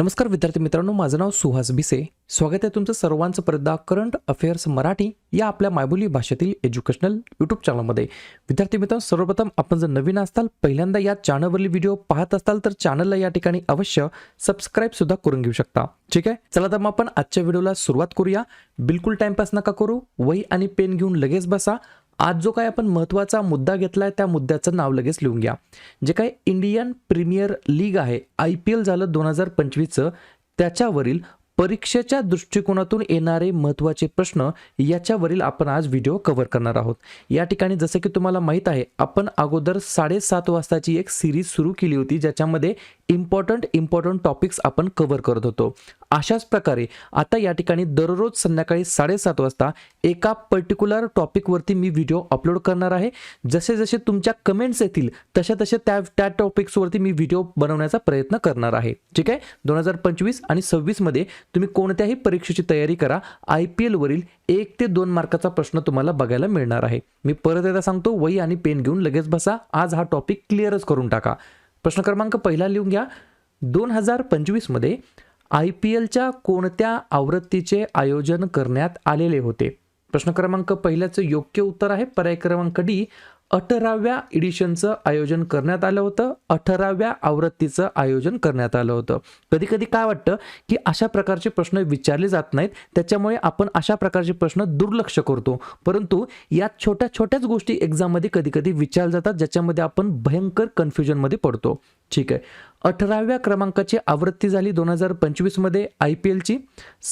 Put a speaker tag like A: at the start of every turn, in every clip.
A: नमस्कार विद्यार्थी मित्रांनो माझं नाव सुहास भिसे. स्वागत आहे तुमचं सर्वांचं परदा करंट अफेअर्स मराठी या आपल्या मायबोली भाषेतील एज्युकेशनल यूट्यूब चॅनलमध्ये. विद्यार्थी मित्रांनो सर्वप्रथम आपण जर नवीन असताल पहिल्यांदा या चॅनलवरील व्हिडिओ पाहत असाल तर चॅनलला या ठिकाणी अवश्य सबस्क्राईब सुद्धा करून घेऊ शकता. ठीक आहे? चला तर मग आपण आजच्या व्हिडिओला सुरुवात करूया. बिलकुल टाइमपास नका करू. वही आणि पेन घेऊन लगेच बसा. आज जो काय आपण महत्त्वाचा मुद्दा घेतलाय त्या मुद्द्याचं नाव लगेच लिहून घ्या. जे काय इंडियन प्रीमियर लीग आहे आय पी एल झालं दोन हजार पंचवीसचं त्याच्यावरील परीक्षेच्या दृष्टिकोनातून येणारे महत्त्वाचे प्रश्न याच्यावरील आपण आज व्हिडिओ कव्हर करणार आहोत. या ठिकाणी जसं की तुम्हाला माहीत आहे आपण अगोदर साडेसात वाजताची एक सिरीज सुरू केली होती ज्याच्यामध्ये इम्पॉर्टंट इम्पॉर्टंट टॉपिक्स आपण कव्हर करत होतो. अशाच प्रकारे आता या ठिकाणी दररोज संध्याकाळी साडेसात वाजता एका पर्टिक्युलर टॉपिकवरती मी व्हिडिओ अपलोड करणार आहे. जसे जसे तुमच्या कमेंट्स येतील तशा तसे त्या त्या टॉपिक्सवरती मी व्हिडिओ बनवण्याचा प्रयत्न करणार आहे. ठीक आहे? दोन हजार पंचवीस आणि सव्वीसमध्ये तुम्ही कोणत्याही परीक्षेची तयारी करा. आय पी एलवरील एक ते दोन मार्काचा प्रश्न तुम्हाला बघायला मिळणार आहे. मी परत एकदा सांगतो वही आणि पेन घेऊन लगेच बसा. आज हा टॉपिक क्लिअरच करून टाका. प्रश्न क्रमांक पहिला लिहून घ्या. दोन हजार पंचवीसमध्ये आय पी एलच्या कोणत्या आवृत्तीचे आयोजन करण्यात आलेले होते? प्रश्न क्रमांक पहिल्याचं योग्य उत्तर आहे. पर्याय क्रमांक डी अठराव्या एडिशनचं आयोजन करण्यात आलं होतं. अठराव्या आवृत्तीचं आयोजन करण्यात आलं होतं. कधी कधी काय वाटतं की अशा प्रकारचे प्रश्न विचारले जात नाहीत. त्याच्यामुळे आपण अशा प्रकारचे प्रश्न दुर्लक्ष करतो. परंतु या छोट्या छोट्याच गोष्टी एक्झाममध्ये कधी कधी विचारल्या जातात ज्याच्यामध्ये आपण भयंकर कन्फ्युजनमध्ये पडतो. ठीक आहे. अठराव्या क्रमांकाची आवृत्ती झाली दोन हजार पंचवीसमध्ये आय पी एलची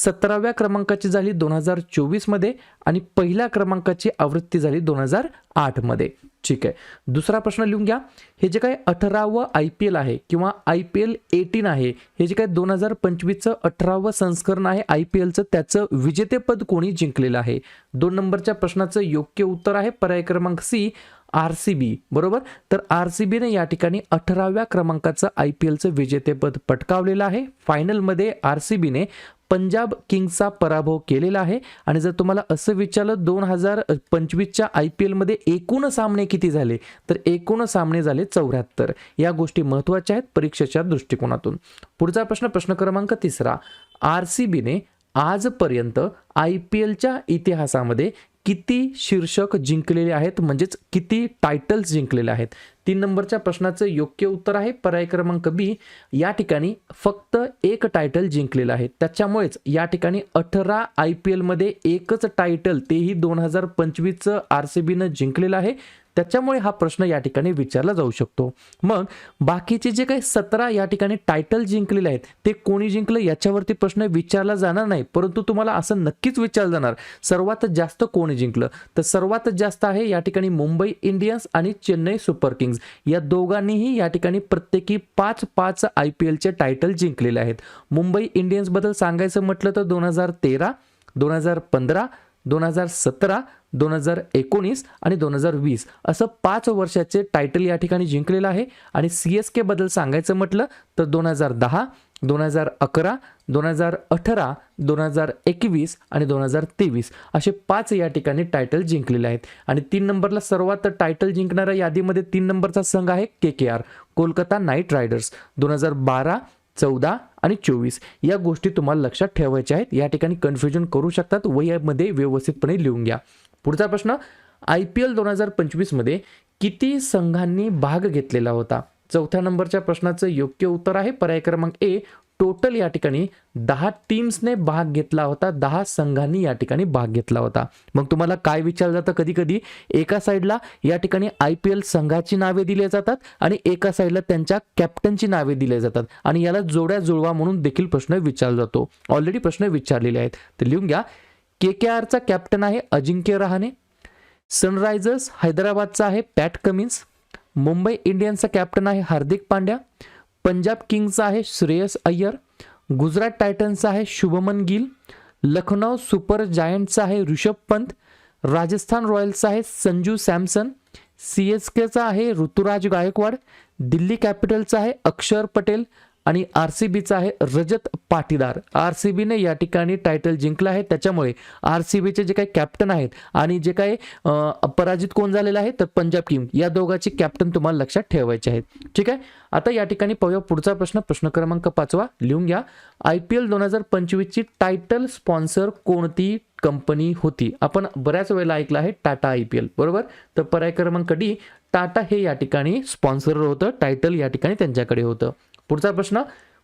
A: सतराव्या क्रमांकाची झाली दोन हजार चोवीसमध्ये आणि पहिल्या क्रमांकाची आवृत्ती झाली दोन हजार आठमध्ये ठीक आहे. दुसरा प्रश्न लिहून घ्या. हे जे काय अठरावं आय पी एल आहे किंवा आय पी एल एटीन आहे हे जे काय दोन हजार पंचवीसचं अठरावं संस्करण आहे आय पी एलचं त्याचं विजेतेपद कोणी जिंकलेलं आहे? दोन नंबरच्या प्रश्नाचं योग्य उत्तर आहे. पर्याय क्रमांक सी आर सी बी बरोबर? तर आर सी बीने या ठिकाणी अठराव्या क्रमांकाचं आय पी एलचं विजेतेपद पटकावलेलं आहे. फायनलमध्ये आर सी बीने पंजाब किंग्सचा पराभव केलेला आहे. आणि जर तुम्हाला असं विचारलं दोन हजार पंचवीसच्या आय पी एलमध्ये एकूण सामने किती झाले? तर एकूण सामने झाले चौऱ्याहत्तर. या गोष्टी महत्त्वाच्या आहेत परीक्षेच्या दृष्टिकोनातून. पुढचा प्रश्न प्रश्न क्रमांक तिसरा. आर सी बीने आजपर्यंत आय पी एलच्या इतिहासामध्ये किती शीर्षक जिंकलेले आहेत म्हणजेच किती टायटल्स जिंकलेले आहेत? तीन नंबरच्या प्रश्नाचं योग्य उत्तर आहे. पर्याय क्रमांक बी या ठिकाणी फक्त एक टायटल जिंकलेलं आहे. त्याच्यामुळेच या ठिकाणी अठरा आय पी एलमध्ये एकच टायटल तेही दोन हजार पंचवीसचं आर सी बीनं जिंकलेलं आहे. त्याच्यामुळे हा प्रश्न या ठिकाणी विचारला जाऊ शकतो. मग बाकीचे जे काही सतरा या ठिकाणी टायटल जिंकलेले आहेत ते कोणी जिंकलं याच्यावरती प्रश्न विचारला जाणार नाही. परंतु तुम्हाला असं नक्कीच विचारलं जाणार सर्वात जास्त कोणी जिंकलं? तर सर्वात जास्त आहे या ठिकाणी मुंबई इंडियन्स आणि चेन्नई सुपर किंग्स. या दोघांनीही या ठिकाणी प्रत्येकी पाच पाच आय पी एलचे टायटल जिंकलेले आहेत. मुंबई इंडियन्सबद्दल सांगायचं म्हटलं तर दोन हजार तेरा दोन हजार पंधरा दोन हजार सतरा दोन हजार एकोणीस आणि दोन हजार वीस असं पाच वर्षाचे टायटल या ठिकाणी जिंकलेलं आहे. आणि सी एस केबद्दल सांगायचं म्हटलं तर दोन हजार दहा दोन हजार अकरा दोन हजार अठरा दोन हजार एकवीस आणि दोन हजार तेवीस असे पाच या ठिकाणी टायटल जिंकलेले आहेत. आणि तीन नंबरला सर्वात टायटल जिंकणाऱ्या यादीमध्ये तीन नंबरचा संघ आहे K K R Kolkata knight riders. दोन हजार बारा चौदा आणि चोवीस या गोष्टी तुम्हाला लक्षात ठेवायच्या आहेत. या ठिकाणी कन्फ्युजन करू शकतात वयामध्ये व्यवस्थितपणे लिहून घ्या. पुढचा प्रश्न आय पी एल दोन हजार पंचवीसमध्ये किती संघांनी भाग घेतलेला होता? चौथ्या नंबरच्या प्रश्नाचं योग्य उत्तर आहे पर्याय क्रमांक ए टोटल या ठिकाणी दहा टीम्सने भाग घेतला होता दहा संघांनी या ठिकाणी भाग घेतला होता. मग तुम्हाला काय विचारलं जातं कधी कधी एका साईडला या ठिकाणी आय पी एल संघाची नावे दिली जातात आणि एका साईडला त्यांच्या कॅप्टनची नावे दिली जातात. आणि याला जोड्या जुळवा म्हणून देखील प्रश्न विचारला जातो. ऑलरेडी प्रश्न विचारलेले आहेत. तर लिहून घ्या. के के आरचा कॅप्टन आहे अजिंक्य रहाणे. सनरायझर्स हैदराबादचा आहे पॅट कमिन्स. मुंबई इंडियन्सचा कॅप्टन आहे हार्दिक पांड्या. पंजाब किंग्सचा आहे श्रेयस अय्यर. गुजरात टायटन्सचा आहे शुभमन गिल. लखनौ सुपर जायंटचा आहे ऋषभ पंत. राजस्थान रॉयल्सचा आहे संजू सॅमसन. सी एस केचा आहे ऋतुराज गायकवाड. दिल्ली कॅपिटलचा आहे अक्षर पटेल. आणि आर सी बीचा आहे रजत पाटीदार. आर सी बीने या ठिकाणी टायटल जिंकलं आहे. त्याच्यामुळे आर सी बीचे जे काही कॅप्टन आहेत आणि जे काही पराजित कोण झालेलं आहे तर पंजाब किंग या दोघांची कॅप्टन तुम्हाला लक्षात ठेवायचे आहेत ठीक आहे? आता या ठिकाणी पाहूया पुढचा प्रश्न. प्रश्न क्रमांक पाचवा. लिहून घ्या. आय पी एल दोन हजार पंचवीसची टायटल स्पॉन्सर कोणती कंपनी होती? आपण बऱ्याच वेळेला ऐकलं आहे टाटा आय पी एल. बरोबर? तर पर्याय क्रमांक डी टाटा हे या ठिकाणी स्पॉन्सर होतं. टायटल या ठिकाणी त्यांच्याकडे होतं. पुढचा प्रश्न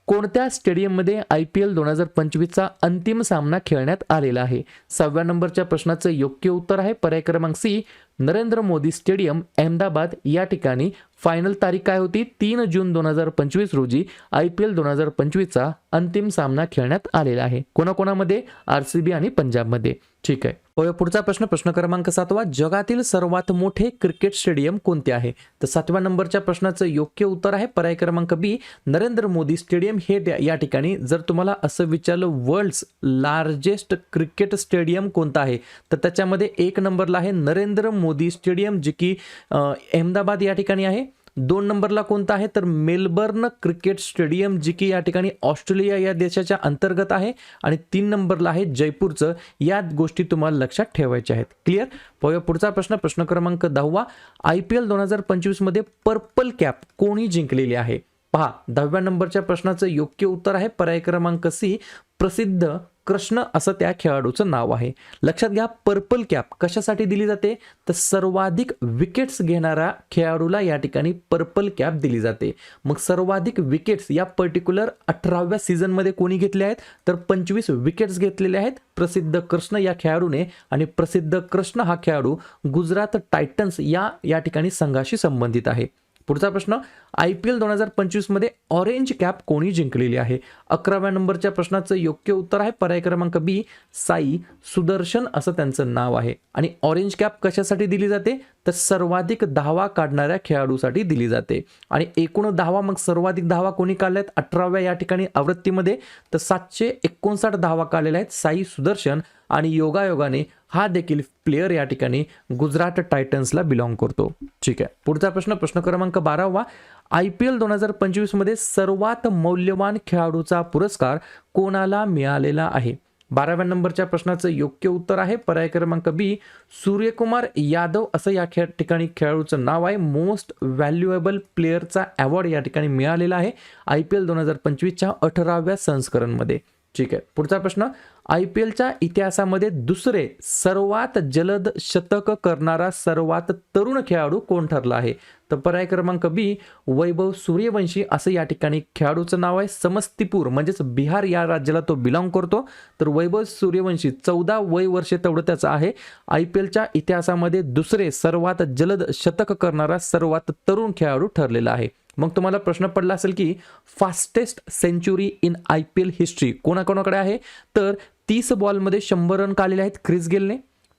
A: कोणत्या स्टेडियममध्ये आय पी एल दोन हजार पंचवीसचा अंतिम सामना खेळण्यात आलेला आहे? सहाव्या नंबरच्या प्रश्नाचं योग्य उत्तर आहे पर्याय क्रमांक सी नरेंद्र मोदी स्टेडियम अहमदाबाद. या ठिकाणी फायनल तारीख काय होती? तीन जून दोन हजार पंचवीस रोजी आय पी एल दोन हजार पंचवीसचा अंतिम सामना खेळण्यात आलेला आहे. कोणाकोणामध्ये? आर सी बी आणि पंजाबमध्ये. ठीक आहे. पुढचा प्रश्न. प्रश्न क्रमांक सातवा. जगातील सर्वात मोठे क्रिकेट स्टेडियम कोणते आहे? तर सातव्या नंबरच्या प्रश्नाचं योग्य उत्तर आहे पर्याय क्रमांक बी नरेंद्र मोदी स्टेडियम. हे या ठिकाणी जर तुम्हाला असं विचारलं वर्ल्ड्स लार्जेस्ट क्रिकेट स्टेडियम कोणतं आहे? तर त्याच्यामध्ये एक नंबरला आहे नरेंद्र मोदी स्टेडियम जे की अहमदाबाद या ठिकाणी आहे. दोन नंबरला कोणता आहे? तर मेलबर्न क्रिकेट स्टेडियम जे की या ठिकाणी ऑस्ट्रेलिया या देशाच्या अंतर्गत आहे. आणि तीन नंबरला आहे जयपूरचं. या गोष्टी तुम्हाला लक्षात ठेवायच्या आहेत. क्लिअर पाहूया पुढचा प्रश्न. प्रश्न क्रमांक दहावा. आय पी एल दोन हजार पंचवीसमध्ये पर्पल कॅप कोणी जिंकलेली आहे? पहा दहाव्या नंबरच्या प्रश्नाचं योग्य उत्तर आहे. पर्याय क्रमांक सी प्रसिद्ध कृष्ण असं त्या खेळाडूचं नाव आहे. लक्षात घ्या पर्पल कॅप कशासाठी दिली जाते? तर सर्वाधिक विकेट्स घेणाऱ्या खेळाडूला या ठिकाणी पर्पल कॅप दिली जाते. मग सर्वाधिक विकेट्स या पर्टिक्युलर अठराव्या सीझनमध्ये कोणी घेतले आहेत? तर पंचवीस विकेट्स घेतलेले आहेत प्रसिद्ध कृष्ण या खेळाडूने. आणि प्रसिद्ध कृष्ण हा खेळाडू गुजरात टायटन्स या या ठिकाणी संघाशी संबंधित आहे. पुढचा प्रश्न आय पी एल दोन हजार पंचवीसमध्ये ऑरेंज कॅप कोणी जिंकलेली आहे? अकराव्या नंबरच्या प्रश्नाचं योग्य उत्तर आहे. पर्याय क्रमांक बी साई सुदर्शन असं त्यांचं नाव आहे. आणि ऑरेंज कॅप कशासाठी दिली जाते? तर सर्वाधिक धावा काढणाऱ्या खेळाडूसाठी दिली जाते. आणि एकूण धावा मग सर्वाधिक धावा कोणी काढल्यात? अठराव्या या ठिकाणी आवृत्तीमध्ये तर सातशे एकोणसाठ धावा काढलेल्या आहेत साई सुदर्शन आणि योगायोगाने हा देखील प्लेयर या ठिकाणी गुजरात टायटन्सला बिलॉंग करतो. ठीक आहे. पुढचा प्रश्न प्रश्न क्रमांक बारावा. आय पी एल दोन हजार पंचवीसमध्ये सर्वात मौल्यवान खेळाडूचा पुरस्कार कोणाला मिळालेला आहे? बाराव्या नंबरच्या प्रश्नाचं योग्य उत्तर आहे पर्याय क्रमांक बी सूर्यकुमार यादव. असं या खेळ ठिकाणी खेळाडूचं नाव आहे. मोस्ट व्हॅल्युएबल प्लेअरचा अवॉर्ड या ठिकाणी मिळालेला आहे आय पी एल दोन हजार पंचवीसच्या अठराव्या संस्करणमध्ये. ठीक आहे. पुढचा प्रश्न आय पी एलच्या इतिहासामध्ये दुसरे सर्वात जलद शतक करणारा सर्वात तरुण खेळाडू कोण ठरला आहे? तर पर्याय क्रमांक बी वैभव सूर्यवंशी. असं या ठिकाणी खेळाडूचं नाव आहे. समस्तीपूर म्हणजेच बिहार या राज्याला तो बिलॉंग करतो. तर वैभव सूर्यवंशी चौदा वय वर्ष तेवढं त्याचं आहे. आय पी एलच्या इतिहासामध्ये दुसरे सर्वात जलद शतक करणारा सर्वात तरुण खेळाडू ठरलेला आहे. मग तुम्हाला प्रश्न पडला असेल की fastest century in I P L history कोणाकोणाकडे आहे? तर तीस बॉलमध्ये शंभर रन काढलेले आहेत क्रिस गेलने.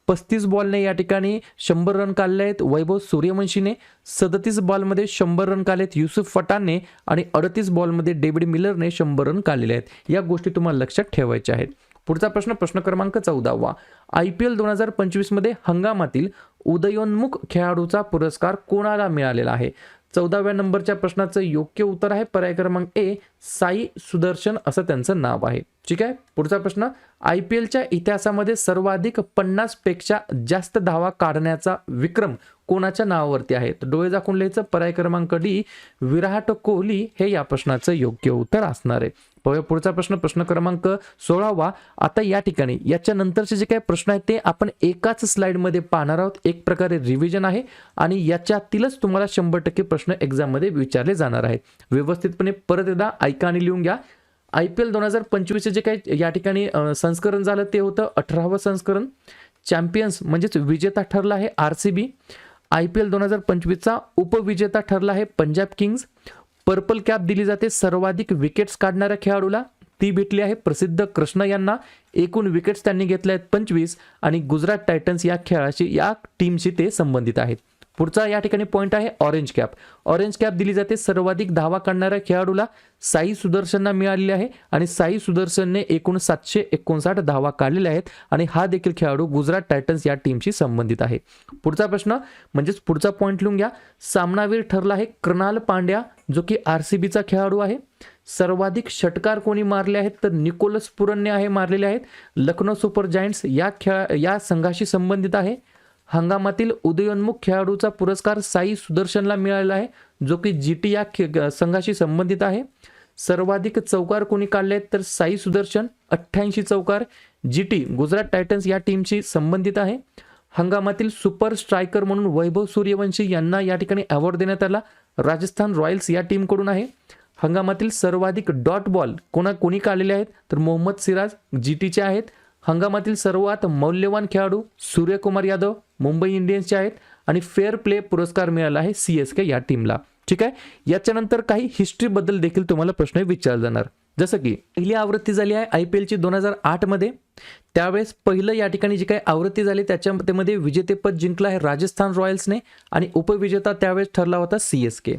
A: पस्तीस बॉलने या ठिकाणी शंभर रन काढले आहेत वैभव सूर्यवंशीने. सदतीस बॉलमध्ये शंभर रन काढलेत आहेत युसुफ फटानने आणि अडतीस बॉलमध्ये डेव्हिड मिलरने शंभर रन काढलेले आहेत. या गोष्टी तुम्हाला लक्षात ठेवायच्या आहेत. पुढचा प्रश्न प्रश्न क्रमांक चौदावा. आय पी एल दोन हजार पंचवीसमध्ये हंगामातील उदयोन्मुख खेळाडूचा पुरस्कार कोणाला मिळालेला आहे? चौदाव्या नंबरच्या प्रश्नाचं योग्य उत्तर आहे. पर्याय क्रमांक ए साई सुदर्शन असं त्यांचं नाव आहे. ठीक आहे? पुढचा प्रश्न आय पी एलच्या इतिहासामध्ये सर्वाधिक पन्नासपेक्षा जास्त धावा काढण्याचा विक्रम कोणाच्या नावावरती आहे? तर डोळे झाकून लिहायचं पर्याय क्रमांक डी विराट कोहली हे या प्रश्नाचं योग्य उत्तर असणार आहे. पुढचा प्रश्न प्रश्न क्रमांक सोळावा. आता या ठिकाणी याच्या नंतरचे जे काही प्रश्न आहेत ते आपण एकाच स्लाइडमध्ये पाहणार आहोत. एक प्रकारे रिव्हिजन आहे आणि याच्यातीलच तुम्हाला शंभर टक्के प्रश्न एक्झाममध्ये विचारले जाणार आहेत. व्यवस्थितपणे परत एकदा ऐका आणि लिहून घ्या. आय पी एल दोन हजार पंचवीसचे जे काही या ठिकाणी संस्करण झालं ते होतं अठरावं संस्करण. चॅम्पियन्स म्हणजेच विजेता ठरला आहे R C B. I P L दोन हजार पंचवीसचा उपविजेता ठरला आहे पंजाब किंग्ज पर्पल कॅप दिली जाते सर्वाधिक विकेट्स काढणाऱ्या खेळाडूला. ती भेटली आहे प्रसिद्ध कृष्ण यांना. एकूण विकेट्स त्यांनी घेतल्या आहेत पंचवीस आणि गुजरात टायटन्स या खेळाशी या टीमशी ते संबंधित आहेत. पुढचा या ठिकाणी पॉईंट आहे ऑरेंज कॅप ऑरेंज कॅप दिली जाते सर्वाधिक धावा काढणाऱ्या खेळाडूला. साई सुदर्शनला मिळालेली आहे आणि साई सुदर्शनने एकूण सातशे एकोणसाठ धावा काढलेल्या आहेत आणि हा देखील खेळाडू गुजरात टायटन्स या टीमशी संबंधित आहे. पुढचा प्रश्न म्हणजेच पुढचा पॉईंट लिहून घ्या. सामनावीर ठरला आहे कृणाल पांड्या जो की आर सी बीचा खेळाडू आहे. सर्वाधिक षटकार कोणी मारले आहेत तर निकोलस पुरनने आहे मारलेले आहेत. लखनौ सुपर जायंट्स या खेळा या संघाशी संबंधित आहे. हंगामातील उदयोन्मुख खेळाडूचा पुरस्कार साई सुदर्शनला मिळालेला आहे जो की जी टी या खे- संघाशी संबंधित आहे. सर्वाधिक चौकार कोणी काढले आहेत तर साई सुदर्शन अठ्ठ्याऐंशी चौकार. जी टी गुजरात टायटन्स या टीमशी संबंधित आहे. हंगामातील सुपर स्ट्रायकर म्हणून वैभव सूर्यवंशी यांना या ठिकाणी अवॉर्ड देण्यात आला. राजस्थान रॉयल्स या टीमकडून आहे. हंगामातील सर्वाधिक डॉट बॉल कोणा कोणी काढलेले आहेत? तर मोहम्मद सिराज जी टीचे आहेत. हंगामातील सर्वात मौल्यवान खेळाडू सूर्यकुमार यादव मुंबई इंडियन्सचे आहेत आणि फेअर प्ले पुरस्कार मिळाला आहे सी एस के या टीमला. ठीक आहे? याच्यानंतर काही हिस्ट्रीबद्दल देखील तुम्हाला प्रश्न विचारला जाणार. जसं की पहिली आवृत्ती झाली आहे आय पी एलची दोन हजार आठमध्ये त्यावेळेस पहिलं या ठिकाणी जी काही आवृत्ती झाली त्याच्यामध्ये विजेतेपद जिंकलं आहे राजस्थान रॉयल्सने आणि उपविजेता त्यावेळेस ठरला होता C S K.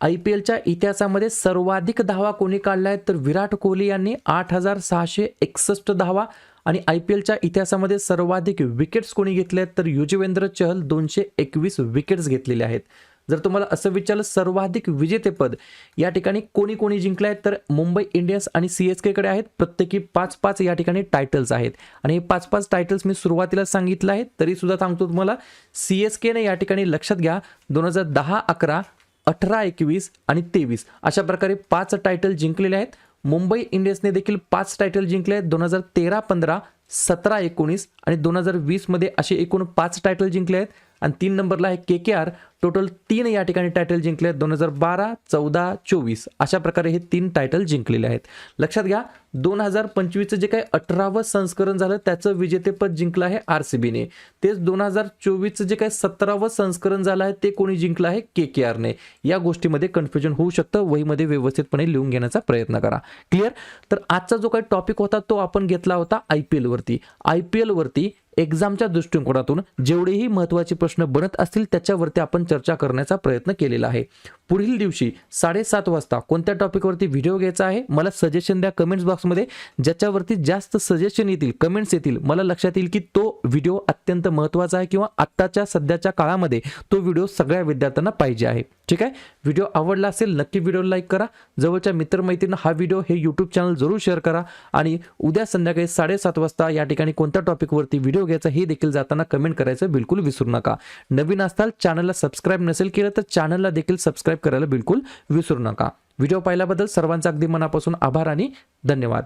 A: I P एलच्या इतिहासामध्ये सर्वाधिक धावा कोणी काढला आहे तर विराट कोहली यांनी आठ हजार सहाशे एकसष्ट धावा आणि आय पी एलच्या इतिहासामध्ये सर्वाधिक विकेट्स कोणी घेतले आहेत तर युजवेंद्र चहल दोनशे एकवीस विकेट्स घेतलेले आहेत. जर तुम्हाला असं विचारलं सर्वाधिक विजेतेपद या ठिकाणी कोणी कोणी जिंकले आहेत तर मुंबई इंडियन्स आणि सी एस केकडे आहेत. प्रत्येकी पाच पाच या ठिकाणी टायटल्स आहेत. आणि हे पाच पाच टायटल्स मी सुरुवातीला सांगितलं आहे तरी सुद्धा सांगतो तुम्हाला सी एस केने या ठिकाणी लक्षात घ्या दोन हजार दहा अकरा अठरा एकवीस आणि तेवीस अशा प्रकारे पाच टायटल जिंकलेले आहेत. मुंबई इंडियन्सने देखील पाच टायटल जिंकले आहेत. दोन हजार तेरा पंधरा सतरा एकोणीस आणि दोन हजार वीसमध्ये असे एकूण पाच टायटल जिंकले आहेत. आणि तीन नंबरला आहे के के आर. टोटल तीन या ठिकाणी टायटल जिंकले आहेत. दोन हजार बारा चौदा चोवीस. अशा प्रकारे हे तीन टायटल जिंकलेले आहेत. लक्षात घ्या दोन हजार पंचवीसचं जे काही अठरावं संस्करण झालं त्याचं विजेतेपद जिंकलं आहे आर सी बीने. तेच दोन हजार चोवीसचं जे काही सतरावं संस्करण झालं आहे ते कोणी जिंकलं आहे? के के आरने. या गोष्टीमध्ये कन्फ्युजन होऊ शकतं. वहीमध्ये व्यवस्थितपणे लिहून घेण्याचा प्रयत्न करा. क्लिअर तर आजचा जो काही टॉपिक होता तो आपण घेतला होता आय पी एलवरती आय पी एलवरती एक्झामच्या दृष्टिकोनातून जेवढेही महत्त्वाचे प्रश्न बनत असतील त्याच्यावरती आपण चर्चा करण्याचा प्रयत्न केलेला आहे. पुढील दिवशी साडेसात वाजता कोणत्या टॉपिकवरती व्हिडिओ घ्यायचा आहे मला सजेशन द्या कमेंट्स बॉक्समध्ये ज्याच्यावरती जास्त सजेशन येतील कमेंट्स येतील मला लक्षात येईल की तो व्हिडिओ अत्यंत महत्त्वाचा आहे किंवा आत्ताच्या सध्याच्या काळामध्ये तो व्हिडिओ सगळ्या विद्यार्थ्यांना पाहिजे आहे. ठीक आहे? व्हिडिओ आवडला असेल नक्की व्हिडिओ लाईक करा. जवळच्या मित्रमैत्रींना हा व्हिडिओ हे यूट्यूब चॅनल जरूर शेअर करा. आणि उद्या संध्याकाळी साडेसात वाजता या ठिकाणी कोणत्या टॉपिकवरती व्हिडिओ घ्यायचा हे देखील जाताना कमेंट करायचं बिलकुल विसरू नका. नवीन असताल चॅनलला सबस्क्राईब नसेल केलं तर चॅनलला देखील सबस्क्राईब करायला बिलकुल विसरू नका. व्हिडिओ पाहिल्याबद्दल सर्वांचा अगदी मनापासून आभार आणि धन्यवाद.